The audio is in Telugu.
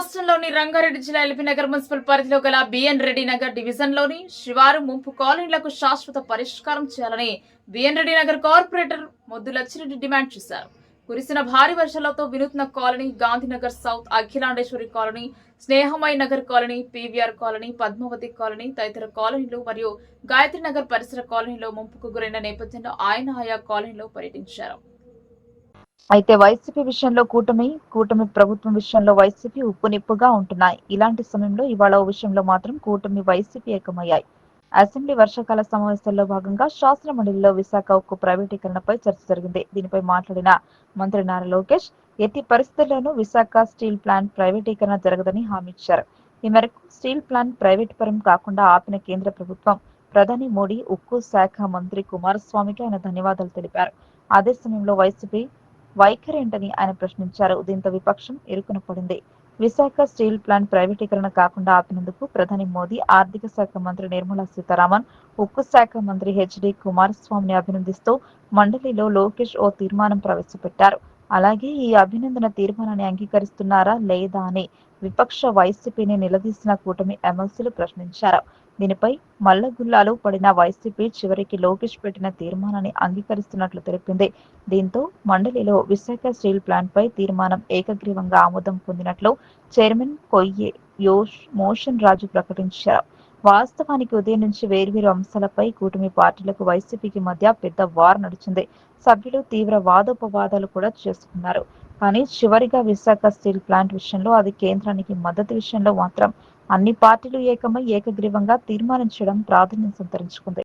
రాష్ట్రంలోని రంగారెడ్డి జిల్లా ఎల్బీనగర్ మున్సిపల్ పరిధిలో గల బిఎన్ రెడ్డి నగర్ డివిజన్లోని శివారు ముంపు కాలనీలకు శాశ్వత పరిష్కారం చేయాలని బిఎన్ రెడ్డి నగర్ కార్పొరేటర్ మొద్దు లచ్చిరెడ్డి డిమాండ్ చేశారు. కురిసిన భారీ వర్షాలతో వినూత్న colony Gandhinagar south Akhilandeshwari colony Snehamai Nagar colony PVR colony Padmavati colony తదితర కాలనీలు మరియు గాయత్రి నగర్ పరిసర కాలనీలో ముంపుకు గురైన నేపథ్యంలో ఆయన ఆయా కాలనీలో పర్యటించారు. అయితే వైసీపీ విషయంలో కూటమి కూటమి ప్రభుత్వం విషయంలో వైసీపీ ఉప్పు నిప్పుగా ఉంటున్నాయి. ఇలాంటి సమయంలో ఇవాళ ఓ విషయంలో మాత్రం కూటమి వైసీపీ ఏకమయ్యాయి. అసెంబ్లీ వర్షాకాల సమావేశాల్లో భాగంగా శాసన మండలిలో విశాఖ ఉక్కు ప్రైవేటీకరణపై చర్చ జరిగింది. దీనిపై మాట్లాడిన మంత్రి నారా లోకేష్ ఎట్టి పరిస్థితుల్లోనూ విశాఖ స్టీల్ ప్లాంట్ ప్రైవేటీకరణ జరగదని హామీ ఇచ్చారు. ఈ మేరకు స్టీల్ ప్లాంట్ ప్రైవేట్ పరం కాకుండా ఆపిన కేంద్ర ప్రభుత్వం ప్రధాని మోడీ ఉక్కు శాఖ మంత్రి కుమారస్వామికి ఆయన ధన్యవాదాలు తెలిపారు. అదే సమయంలో వైసీపీ వైఖరి ఏంటని ఆయన ప్రశ్నించారు. దీంతో విపక్షం ఇరుకున పడింది. విశాఖ స్టీల్ ప్లాంట్ ప్రైవేటీకరణ కాకుండా ఆపినందుకు ప్రధాని మోదీ ఆర్థిక శాఖ మంత్రి నిర్మలా సీతారామన్ ఉక్కు శాఖ మంత్రి హెచ్డి కుమారస్వామిని అభినందిస్తూ మండలిలో లోకేష్ ఓ తీర్మానం ప్రవేశపెట్టారు. అలాగే ఈ అభినందన తీర్మానాన్ని అంగీకరిస్తున్నారా లేదా అని విపక్ష వైసీపీని నిలదీసిన కూటమి ఎమ్మెల్సీలు ప్రశ్నించారు. దీనిపై మల్లగుల్లాలో పడిన వైసీపీ చివరికి లోకేష్ పెట్టిన తీర్మానాన్ని అంగీకరిస్తున్నట్లు తెలిపింది. దీంతో మండలిలో విశాఖ స్టీల్ ప్లాంట్ పై తీర్మానం ఏకగ్రీవంగా ఆమోదం పొందినట్లు చైర్మన్ కొయ్యే యోష్ మోషన్ రాజు ప్రకటించారు. వాస్తవానికి ఉదయం నుంచి వేర్వేరు అంశాలపై కూటమి పార్టీలకు వైసీపీకి మధ్య పెద్ద వార్ నడిచింది. సభ్యులు తీవ్ర వాదోపవాదాలు కూడా చేసుకున్నారు. కానీ చివరిగా విశాఖ స్టీల్ ప్లాంట్ విషయంలో అది కేంద్రానికి మద్దతు విషయంలో మాత్రం అన్ని పార్టీలు ఏకమై ఏకగ్రీవంగా తీర్మానించడం ప్రాధాన్యం సంతరించుకుంది.